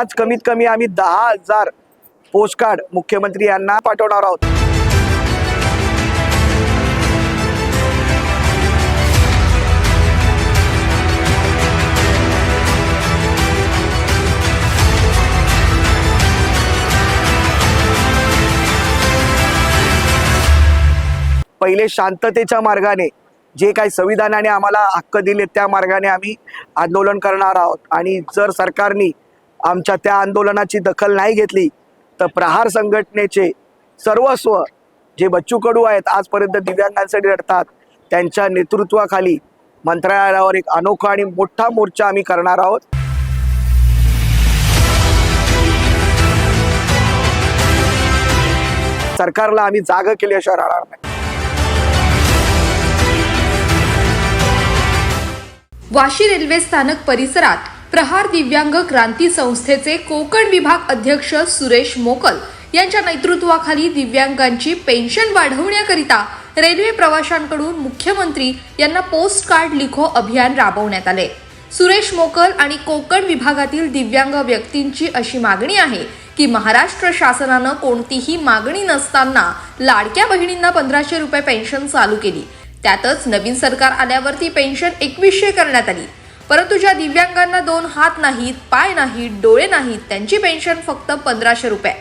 आज कमीत कमी आम्ही दहा हजार पोस्टकार्ड मुख्यमंत्री यांना पाठवणार आहोत. पहिले शांततेच्या मार्गाने जे काही संविधानाने आम्हाला हक्क दिले त्या मार्गाने आम्ही आंदोलन करणार आहोत. आणि जर सरकारने आमच्या त्या आंदोलनाची दखल नाही घेतली तर प्रहार संघटनेचे सर्वस्व जे बच्चू कडू आहेत आजपर्यंत दिव्यांगांसाठी लढतात त्यांच्या नेतृत्वाखाली मंत्रालयावर एक अनोखा आणि मोठा मोर्चा आम्ही करणार आहोत. सरकारला आम्ही जाग केल्याशिवाय राहणार नाही. वाशी रेल्वे स्थानक परिसरात प्रहार दिव्यांग क्रांती संस्थेचे कोकण विभाग अध्यक्ष सुरेश मोकल यांच्या नेतृत्वाखाली दिव्यांगांची पेन्शन वाढवण्याकरिता रेल्वे प्रवाशांकडून मुख्यमंत्री यांना पोस्ट कार्ड लिखो अभियान राबवण्यात आले. सुरेश मोकल आणि कोकण विभागातील दिव्यांग व्यक्तींची अशी मागणी आहे की महाराष्ट्र शासनानं कोणतीही मागणी नसताना लाडक्या बहिणींना पंधराशे रुपये पेन्शन चालू केली. त्यातच नवीन सरकार आल्यावर ती पेन्शन एकवीसशे करण्यात आली. परंतु ज्या दिव्यांगांना दोन हात नाहीत पाय नाहीत डोळे नाहीत त्यांची पेन्शन फक्त पंधराशे रुपये.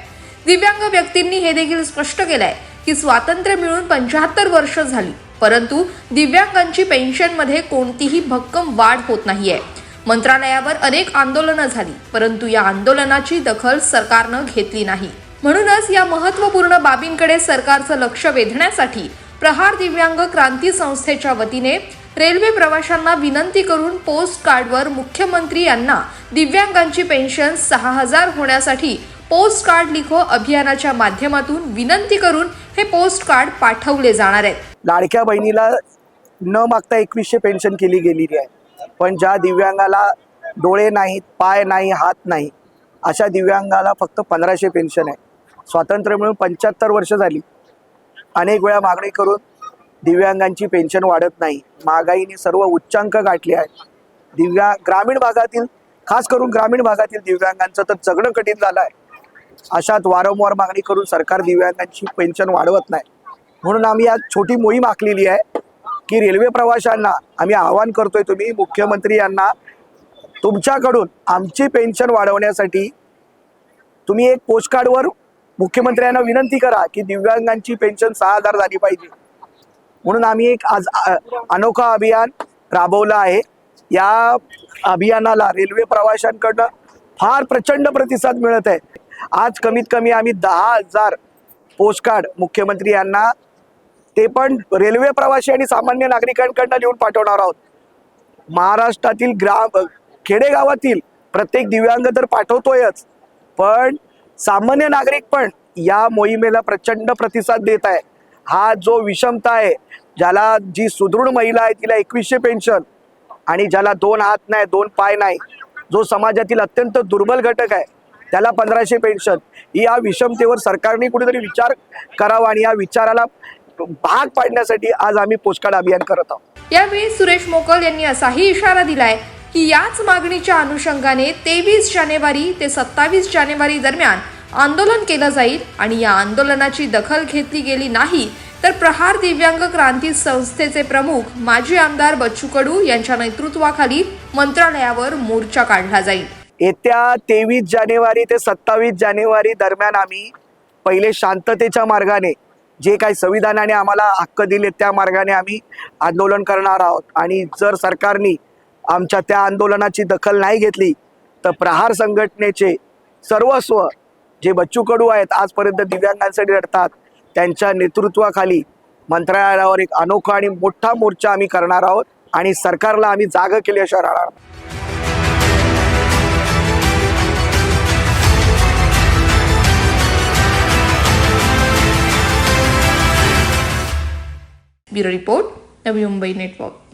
दिव्यांग व्यक्तींनी हे देखील स्पष्ट केलंय की स्वातंत्र्य मिळून पंच्याहत्तर वर्ष झाली. परंतु दिव्यांगांची पेन्शनमध्ये कोणतीही भक्कम वाढ होत नाहीये. मंत्रालयावर अनेक आंदोलनं झाली परंतु या आंदोलनाची दखल सरकारनं घेतली नाही. म्हणूनच या महत्त्वपूर्ण बाबींकडे सरकारचं लक्ष वेधण्यासाठी प्रहार दिव्यांग क्रांती संस्थेच्या वतीने रेल्वे प्रवाशांना विनंती करून पोस्ट कार्डवर मुख्यमंत्री यांना दिव्यांगांची पेन्शन सहा हजार होण्यासाठी पोस्ट कार्ड लिखो अभियानाच्या माध्यमातून विनंती करून हे पोस्ट कार्ड पाठवले जाणार आहेत. लाडक्या बहिणीला न मागता एकवीसशे पेन्शन केली गेलेली आहे. पण ज्या दिव्यांगाला डोळे नाहीत पाय नाही हात नाही अशा दिव्यांगाला फक्त पंधराशे पेन्शन आहे. स्वातंत्र्य मिळून पंच्याहत्तर वर्ष झाली. अनेक वेळा मागणी करून दिव्यांगांची पेन्शन वाढत नाही. महागाईने सर्व उच्चांक गाठले आहेत. दिव्या ग्रामीण भागातील खास करून ग्रामीण भागातील दिव्यांगांचं तर जगणं कठीण झालं आहे. अशात वारंवार मागणी करून सरकार दिव्यांगांची पेन्शन वाढवत नाही. म्हणून आम्ही आज छोटी मोहीम आखलेली आहे की रेल्वे प्रवाशांना आम्ही आवाहन करतोय तुम्ही मुख्यमंत्री यांना तुमच्याकडून आमची पेन्शन वाढवण्यासाठी तुम्ही एक पोस्टकार्डवर मुख्यमंत्र्यांना विनंती करा की दिव्यांगांची पेन्शन सहा हजार झाली पाहिजे. म्हणून आम्ही एक आज अनोखा अभियान राबवलं आहे. या अभियानाला रेल्वे प्रवाशांकडनं फार प्रचंड प्रतिसाद मिळत आहे. आज कमीत कमी आम्ही दहा हजार पोस्टकार्ड मुख्यमंत्री यांना ते पण रेल्वे प्रवासी आणि सामान्य नागरिकांकडनं लिहून पाठवणार आहोत. महाराष्ट्रातील ग्राम खेडेगावातील प्रत्येक दिव्यांग तर पाठवतोयच पण सामान्य नागरिक पण या मोहिमेला प्रचंड प्रतिसाद देत आहे. हा जो विषमता आहे ज्याला जी सुदृढ महिला आहे तिला एकवीसशे पेन्शन आणि ज्याला दोन हात नाही दोन पाय नाही जो समाजातील अत्यंत दुर्बल घटक आहे त्याला पंधराशे पेन्शन. या विषमतेवर सरकारने कुठेतरी विचार करावा आणि या विचाराला भाग पाडण्यासाठी आज आम्ही पोस्टकार्ड अभियान करत आहोत. यावेळी सुरेश मोकल यांनी असाही इशारा दिलाय की याच मागणीच्या अनुषंगाने तेवीस जानेवारी ते सत्तावीस जानेवारी दरम्यान आंदोलन केलं जाईल आणि या आंदोलनाची दखल घेतली गेली नाही तर प्रहार दिव्यांग क्रांती संस्थेचे प्रमुख माजी आमदार बच्चू कडू यांच्या नेतृत्वाखाली मंत्रालयावर मोर्चा काढला जाईल. येत्या तेवीस जानेवारी ते सत्तावीस जानेवारी दरम्यान आम्ही पहिले शांततेच्या मार्गाने जे काही संविधानाने आम्हाला हक्क दिले त्या मार्गाने आम्ही आंदोलन करणार आहोत. आणि जर सरकारने आमच्या त्या आंदोलनाची दखल नाही घेतली तर प्रहार संघटनेचे सर्वस्व जे बच्चू कडू आहेत आजपर्यंत दिव्यांगांसाठी लढतात त्यांच्या नेतृत्वाखाली मंत्रालयावर एक अनोखा आणि मोठा मोर्चा आम्ही करणार आहोत आणि सरकारला आम्ही जाग केल्याशिवाय राहणार bureau report Navi Mumbai network.